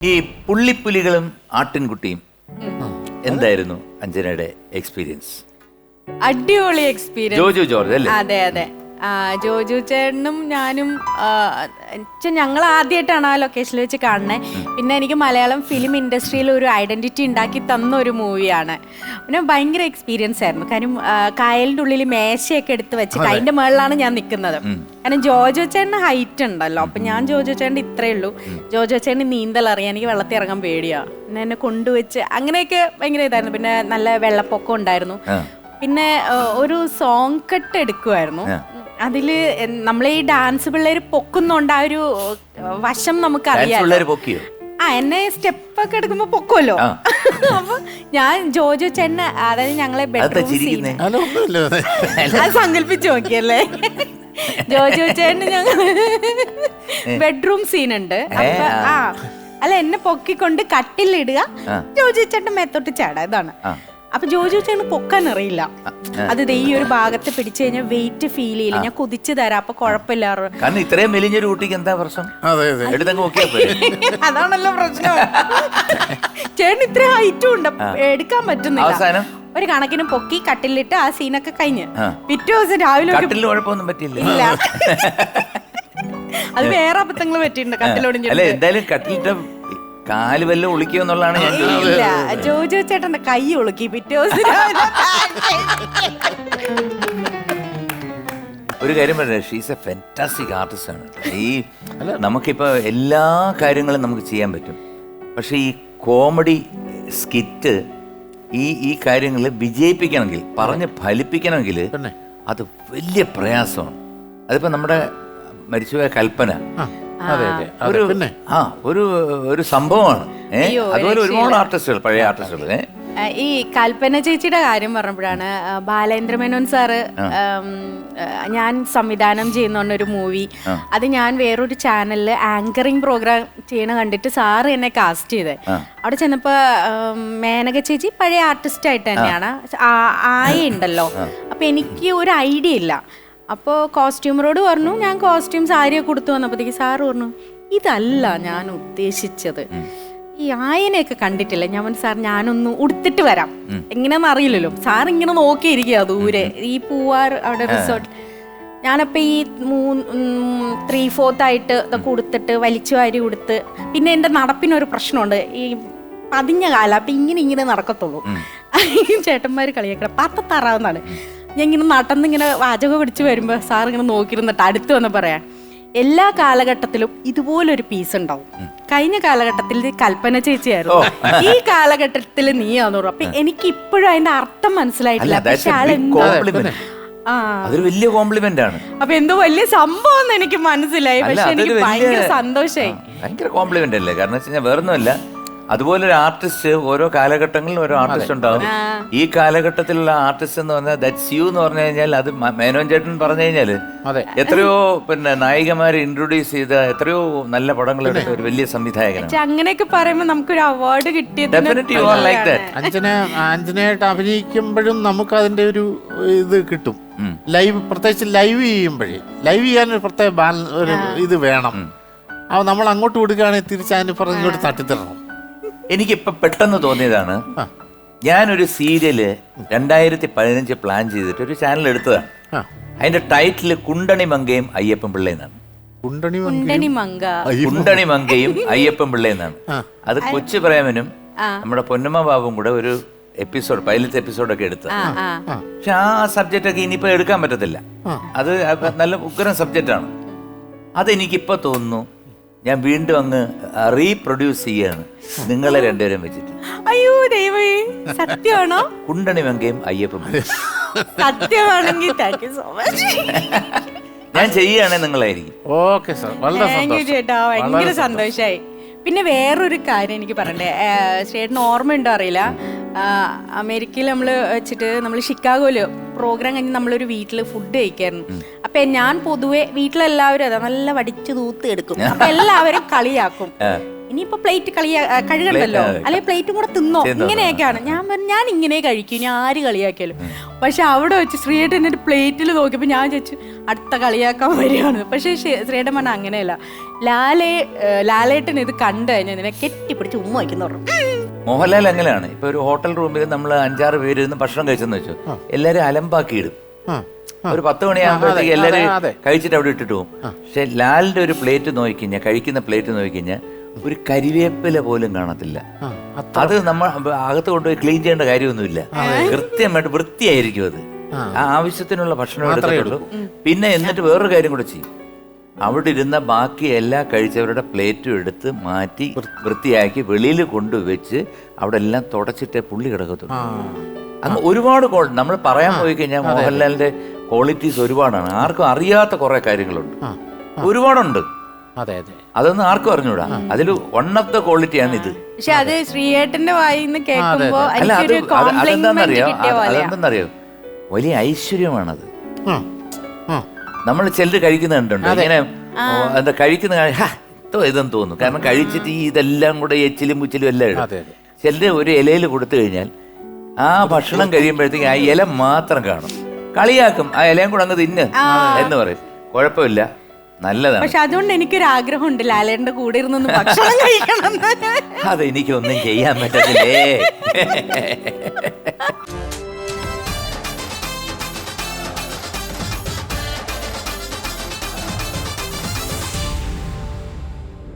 ഈ പുള്ളിപ്പുലികളും ആട്ടിൻകുട്ടിയും എന്തായിരുന്നു അഞ്ജനയുടെ എക്സ്പീരിയൻസ് അടിപൊളി എക്സ്പീരിയൻസ് ജോജു ജോർജ് അല്ലേ? അതെ അതെ. ജോജു ചേട്ടനും ഞാനും ഞങ്ങൾ ആദ്യമായിട്ടാണ് ആ ലൊക്കേഷനിൽ വെച്ച് കാണുന്നത് പിന്നെ എനിക്ക് മലയാളം ഫിലിം ഇൻഡസ്ട്രിയിൽ ഒരു ഐഡന്റിറ്റി ഉണ്ടാക്കി തന്ന ഒരു മൂവിയാണ് പിന്നെ ഭയങ്കര എക്സ്പീരിയൻസ് ആയിരുന്നു. കാര്യം കായലിന്റെ ഉള്ളിൽ മേശയൊക്കെ എടുത്ത് വെച്ച് കൈന്റെ മുകളിലാണ് ഞാൻ നിൽക്കുന്നത് കാരണം ജോജോ ചേട്ടന് ഹൈറ്റ് ഉണ്ടല്ലോ. അപ്പം ഞാൻ ജോജോ ചേട്ടന്റെ ഇത്രയേ ഉള്ളൂ. ജോജോ ചേട്ടന് നീന്തൽ അറിയാം. എനിക്ക് വെള്ളത്തിൽ ഇറങ്ങാൻ പേടിയാണ് പിന്നെ എന്നെ കൊണ്ടുവച്ച് അങ്ങനെയൊക്കെ ഭയങ്കര ഇതായിരുന്നു. പിന്നെ നല്ല വെള്ളപ്പൊക്കം ഉണ്ടായിരുന്നു. പിന്നെ ഒരു സോങ് കട്ട് എടുക്കുമായിരുന്നു അതിൽ നമ്മളെ ഈ ഡാൻസ് പിള്ളേർ പൊക്കുന്നുണ്ട് ആ ഒരു വശം നമുക്ക് അറിയാം ആ എന്നെ സ്റ്റെപ്പ് ഒക്കെ എടുക്കുമ്പോ പൊക്കുമല്ലോ. അപ്പൊ ഞാൻ ജോജോ ചെന്ന അതായത് ഞങ്ങളെ ബെഡ്റൂം സീൻ ചിരിക്കുന്നേ? അല്ല ഒന്നുമില്ല അത്. സങ്കല്പിച്ച് നോക്കിയല്ലേ? ജോജോ ചേട്ടന് ഞങ്ങൾ ബെഡ്റൂം സീൻ ഉണ്ട്. ആ. അല്ല എന്നെ പൊക്കിക്കൊണ്ട് കട്ടിലിടുക. ജോജോ ചേട്ടൻ മേത്തോട്ട് ചാടാ ഇതാണ്. ആ. അപ്പൊ ജോജു ചേട്ടന് പൊക്കാൻ അറിയില്ല. അത് ദേ ഈ ഒരു ഭാഗത്ത് പിടിച്ചു കഴിഞ്ഞാൽ വെയിറ്റ് ഫീൽ ചെയ്യില്ല. ഞാൻ കുതിച്ചു തരാം. അപ്പൊ കുഴപ്പമില്ല. കാരണം ഇത്രയും മെലിഞ്ഞൊരു കുട്ടിക്ക് എന്താ പ്രശ്നം? അതെ അതെ. എടുത്തങ്ങ് നോക്കിയാ പോരെ. അതാണല്ലോ പ്രശ്നം. ചേട്ടൻ ഇത്ര ഹൈറ്റും ഉണ്ട്. എടുക്കാൻ പറ്റുന്നില്ല. അവസാനം? ഒരു കണക്കിന് പൊക്കി കട്ടിലിട്ട് ആ സീനൊക്കെ കഴിഞ്ഞ്. പിറ്റേ ദിവസം രാവിലെ കുഴപ്പമൊന്നും പറ്റില്ല ഇല്ല. അത് വേറെ അബദ്ധങ്ങൾ പറ്റിയിട്ടുണ്ട്. അല്ല കട്ടിലിട്ട് എന്തായാലും കട്ടിലിട്ട കാൽ വല്ല ഒളിക്കുക എന്നുള്ളതാണ് ഞാൻ ചോദിക്കുന്നത് ഇല്ല ജോജോ ചേട്ടന്റെ കൈ ഒളുക്കി പിറ്റേ ദിവസം രാവിലെ ഒരു കാര്യം പറയാം ഷീസ് എ ഫെന്റാസ്റ്റിക് ആർട്ടിസ്റ്റ് ആണ്. ഈ നമുക്കിപ്പോൾ എല്ലാ കാര്യങ്ങളും നമുക്ക് ചെയ്യാൻ പറ്റും. പക്ഷെ ഈ കോമഡി സ്കിറ്റ് ഈ ഈ കാര്യങ്ങൾ വിജയിപ്പിക്കണമെങ്കിൽ പറഞ്ഞ് ഫലിപ്പിക്കണമെങ്കിൽ? അത് വലിയ പ്രയാസമാണ്. അതിപ്പോൾ നമ്മുടെ മരിച്ചുപോയ കൽപ്പന. ഒരു പിന്നെ? ആ ഒരു ഒരു സംഭവമാണ്. അതുപോലെ ഒരുപാട് ആർട്ടിസ്റ്റുകൾ പഴയ ആർട്ടിസ്റ്റുകൾ ഈ കൽപ്പന ചേച്ചിയുടെ കാര്യം പറഞ്ഞപ്പോഴാണ് ബാലേന്ദ്ര മേനോൻ സാറ് ഞാൻ സംവിധാനം ചെയ്യുന്ന ഒരു മൂവി. അത് ഞാൻ വേറൊരു ചാനലിൽ ആങ്കറിങ് പ്രോഗ്രാം ചെയ്യണ കണ്ടിട്ട് സാറ് എന്നെ കാസ്റ്റ് ചെയ്തത് അവിടെ ചെന്നപ്പോ മേനക ചേച്ചി പഴയ ആർട്ടിസ്റ്റ് ആയിട്ട് തന്നെയാണ്. ആ- ആയ ഉണ്ടല്ലോ. അപ്പൊ എനിക്ക് ഒരു ഐഡിയ ഇല്ല. അപ്പോൾ കോസ്റ്റ്യൂമറോട് പറഞ്ഞു ഞാൻ കോസ്റ്റ്യൂം സാരിയൊക്കെ കൊടുത്തു വന്നപ്പോഴത്തേക്ക് സാറ് പറഞ്ഞു ഇതല്ല ഞാൻ ഉദ്ദേശിച്ചത്. ഈ ആയനെയൊക്കെ കണ്ടിട്ടില്ല? ഞാൻ പറഞ്ഞു സാർ ഞാനൊന്ന് ഉടുത്തിട്ട് വരാം. എങ്ങനെയാന്ന് അറിയില്ലല്ലോ. സാർ ഇങ്ങനെ നോക്കിയിരിക്കുക ദൂരെ. ഈ പൂവാർ അവിടെ റിസോർട്ട് ഞാനപ്പോൾ ഈ മൂന്ന് ത്രീ ഫോർത്ത് ആയിട്ട് ഇതൊക്കെ ഉടുത്തിട്ട് വലിച്ചു വാരി ഉടുത്ത് പിന്നെ എന്റെ നടപ്പിനൊരു പ്രശ്നമുണ്ട്. ഈ പതിഞ്ഞ കാലം അപ്പം ഇങ്ങനെ ഇങ്ങനെ നടക്കത്തുള്ളൂ. ചേട്ടന്മാർ കളിയാക്കണം പത്തത്താറാവുന്നതാണ്. ഞാൻ ഇങ്ങനെ നടന്ന് ഇങ്ങനെ വാചകം പിടിച്ച് വരുമ്പോൾ സാർ ഇങ്ങനെ നോക്കിയിരുന്നിട്ട് അടുത്ത് വന്ന് പറയാൻ എല്ലാ കാലഘട്ടത്തിലും ഇതുപോലൊരു പീസ് ഉണ്ടാവും. കഴിഞ്ഞ കാലഘട്ടത്തിൽ കൽപ്പന ചേച്ചിയായിരുന്നു. ഈ കാലഘട്ടത്തിൽ നീയാന്ന് പറഞ്ഞു. അപ്പൊ എനിക്ക് ഇപ്പോഴും അതിന്റെ അർത്ഥം മനസ്സിലായിട്ടില്ല. പക്ഷെ അതൊരു വലിയ കോംപ്ലിമെന്റ് ആണ്. അപ്പൊ എന്തോ വലിയ സംഭവം എനിക്ക് മനസ്സിലായി. പക്ഷെ എനിക്ക് ഭയങ്കര സന്തോഷമായി ഭയങ്കര കോംപ്ലിമെന്റ് അല്ലേ? കാരണം വെച്ച് കഴിഞ്ഞാൽ വേറൊന്നുമല്ല. അതുപോലെ ഒരു ആർട്ടിസ്റ്റ് ഓരോ കാലഘട്ടങ്ങളിലും ഓരോ ആർട്ടിസ്റ്റ് ഉണ്ടാവും. ഈ കാലഘട്ടത്തിലുള്ള ആർട്ടിസ്റ്റ് എന്ന് പറഞ്ഞാൽ ദറ്റ്സ് യു എന്ന് പറഞ്ഞു കഴിഞ്ഞാൽ അത് മേനോൻ ചേട്ടൻ പറഞ്ഞു കഴിഞ്ഞാൽ എത്രയോ പിന്നെ നായികമാരെ ഇൻട്രൊഡ്യൂസ് ചെയ്ത എത്രയോ നല്ല പടങ്ങൾ എടുത്ത ഒരു വലിയ സംവിധായകനാണ്. അങ്ങനെയൊക്കെ പറയുമ്പോൾ നമുക്ക് ഒരു അവാർഡ് കിട്ടിയത് അഞ്ജനയായിട്ട് അഭിനയിക്കുമ്പോഴും നമുക്ക് അതിന്റെ ഒരു ഇത് കിട്ടും. ലൈവ് പ്രത്യേകിച്ച് ലൈവ് ചെയ്യുമ്പോഴേ. ലൈവ് ചെയ്യാൻ ഒരു പ്രത്യേക ബാലൻസ് ഒരു ഇത് വേണം. അപ്പോൾ നമ്മൾ അങ്ങോട്ട് കൊടുക്കുകയാണെങ്കിൽ തിരിച്ച് അതിന് ഇങ്ങോട്ട് തട്ടിത്തരണം. എനിക്കിപ്പോ പെട്ടെന്ന് തോന്നിയതാണ്. ഞാനൊരു സീരിയൽ രണ്ടായിരത്തി പതിനഞ്ച് പ്ലാൻ ചെയ്തിട്ട് ഒരു ചാനൽ എടുത്തതാണ്. ആ. അതിന്റെ ടൈറ്റിൽ കുണ്ടണി മങ്കയും അയ്യപ്പൻ പിള്ള എന്നാണ്. കുണ്ടണി മങ്ക. കുണ്ടണി മങ്കയും അയ്യപ്പൻ പിള്ള എന്നാണ്. അത് കൊച്ചു പ്രേമനും നമ്മുടെ പൊന്നമ്മ ബാബും കൂടെ ഒരു എപ്പിസോഡ് പൈലറ്റ് എപ്പിസോഡൊക്കെ എടുത്ത ആ ആ. പക്ഷെ ആ സബ്ജക്റ്റ് ഒക്കെ ഇനിയിപ്പോ എടുക്കാൻ പറ്റത്തില്ല. അത് അപ്പ- നല്ല ഉഗ്രം സബ്ജക്റ്റ് ആണ്. അതെനിക്കിപ്പോ തോന്നുന്നു ഞാൻ വീണ്ടും അങ്ങ് റീപ്രൊഡ്യൂസ് ചെയ്യാണ്. നിങ്ങളെ രണ്ടുപേരും വെച്ചിട്ട്. അയ്യോ ദൈവമേ. സത്യമാണോ? കുണ്ടണി വെങ്കയും അയ്യപ്പൻ സത്യമാണെങ്കിൽ താങ്ക് യു സോ മച്ച് ഞാൻ ചെയ്യുകയാണെങ്കിൽ നിങ്ങളായിരിക്കും. ഓക്കെ സാർ വളരെ താങ്ക് യു സന്തോഷം. ചേട്ടാ. ഭയങ്കര സന്തോഷായി. പിന്നെ വേറൊരു കാര്യം എനിക്ക് പറയണ്ടേ? ചേട്ടന് ഓർമ്മയുണ്ടോ അറിയില്ല? അമേരിക്കയിൽ നമ്മൾ വെച്ചിട്ട് നമ്മൾ ഷിക്കാഗോയിൽ പ്രോഗ്രാം കഴിഞ്ഞ് നമ്മളൊരു വീട്ടിൽ ഫുഡ് കഴിക്കായിരുന്നു. അപ്പൊ ഞാൻ പൊതുവെ വീട്ടിലെല്ലാവരും അതാ നല്ല വടിച്ചു തൂത്ത് എടുക്കും. അപ്പൊ എല്ലാവരും കളിയാക്കും. ഇനിയിപ്പോ പ്ലേറ്റ് കളിയാ കഴുകണ്ടല്ലോ അല്ലെങ്കിൽ പ്ലേറ്റും കൂടെ തിന്നോ. ഇങ്ങനെയൊക്കെയാണ്. ഞാൻ പറഞ്ഞു ഞാൻ ഇങ്ങനെ കഴിക്കും. ഇനി ആര് കളിയാക്കിയാലും. പക്ഷെ അവിടെ വെച്ച് ശ്രീയേട്ടൻ എന്നിട്ട് പ്ലേറ്റിൽ നോക്കിയപ്പോൾ ഞാൻ ചോദിച്ചു അടുത്ത കളിയാക്കാൻ വരികയാണ്. പക്ഷേ ശ്രീയേട്ടൻ പറഞ്ഞ അങ്ങനെയല്ല. ലാലേ ലാലേട്ടൻ ഇത് കണ്ടു കഴിഞ്ഞാൽ ഇതിനെ കെട്ടിപ്പിടിച്ച് ഉമ്മ വയ്ക്കുന്നു പറഞ്ഞു. മോഹൻലാൽ അങ്ങനെയാണ്. ഇപ്പൊ ഒരു ഹോട്ടൽ റൂമിൽ നമ്മൾ അഞ്ചാറ് പേര് ഇരുന്ന് ഭക്ഷണം കഴിച്ചെന്ന് വെച്ചു എല്ലാരും അലമ്പാക്കി ഇടും ഒരു പത്ത് മണിയാകുമ്പോഴത്തേക്ക് എല്ലാരും കഴിച്ചിട്ട് അവിടെ ഇട്ടിട്ട് പോകും പക്ഷെ ലാലിന്റെ ഒരു പ്ലേറ്റ് നോക്കിക്കഴിഞ്ഞാൽ കഴിക്കുന്ന പ്ലേറ്റ് നോക്കിക്കഴിഞ്ഞാൽ ഒരു കരിവേപ്പില പോലും കാണത്തില്ല. അത് നമ്മൾ അകത്ത് കൊണ്ടുപോയി ക്ലീൻ ചെയ്യേണ്ട കാര്യമൊന്നുമില്ല. കൃത്യമായിട്ട് വൃത്തിയായിരിക്കും അത്. ആ. ആവശ്യത്തിനുള്ള ഭക്ഷണം എടുത്തിട്ടുള്ളൂ. പിന്നെ എന്നിട്ട് വേറൊരു കാര്യം കൂടെ ചെയ്യും. അവിടെ ഇരുന്ന ബാക്കി എല്ലാ കഴിച്ചവരുടെ പ്ലേറ്റും എടുത്ത് മാറ്റി വൃത്തിയാക്കി. വെളിയിൽ കൊണ്ടുവച്ച് അവിടെ എല്ലാം തുടച്ചിട്ടേ പുള്ളി കിടക്കത്തുള്ളൂ. അങ്ങ് ഒരുപാട് നമ്മൾ പറയാൻ പോയി കഴിഞ്ഞാൽ മോഹൻലാലിന്റെ ക്വാളിറ്റീസ് ഒരുപാടാണ്. ആർക്കും അറിയാത്ത കുറെ കാര്യങ്ങളുണ്ട്. ഒരുപാടുണ്ട്. അതെ അതെ. അതൊന്നും ആർക്കും അറിഞ്ഞൂടാ. അതിൽ വൺ ഓഫ് ദ ക്വാളിറ്റിയാണ് ഇത്. പക്ഷെ അത് ശ്രീയേട്ടന്റെ വായിന്ന് കേൾക്കുമ്പോ അതെന്താണെന്നറിയോ അതെന്താണെന്നറിയോ വലിയ ഐശ്വര്യമാണത്. ആ, ആ, നമ്മൾ ചിലർ കഴിക്കുന്ന കണ്ടുണ്ട് ഇങ്ങനെ എന്താ കഴിക്കുന്ന എന്തോ ഇതെന്ന് തോന്നുന്നു. കാരണം കഴിച്ചിട്ട് ഈ ഇതെല്ലാം കൂടെ എച്ചിലും മുച്ചിലും എല്ലാം ഇടും. അതെ അതെ. ചിലര് ഒരു ഇലയിൽ കൊടുത്തു കഴിഞ്ഞാൽ ആ ഭക്ഷണം കഴിയുമ്പോഴത്തേക്ക് ആ ഇല മാത്രം കാണും. കളിയാക്കും. ആ ഇലയും കൂടെ അങ്ങ് തിന്ന് എന്ന് പറയും. കുഴപ്പമില്ല. നല്ലതാണ്. പക്ഷെ അതുകൊണ്ട് എനിക്കൊരു ആഗ്രഹമുണ്ട്. ലാലേട്ടന്റെ കൂടെ ഇരുന്നൊന്ന് ഭക്ഷണം കഴിക്കണം അതെനിക്കൊന്നും ചെയ്യാൻ പറ്റത്തില്ലേ?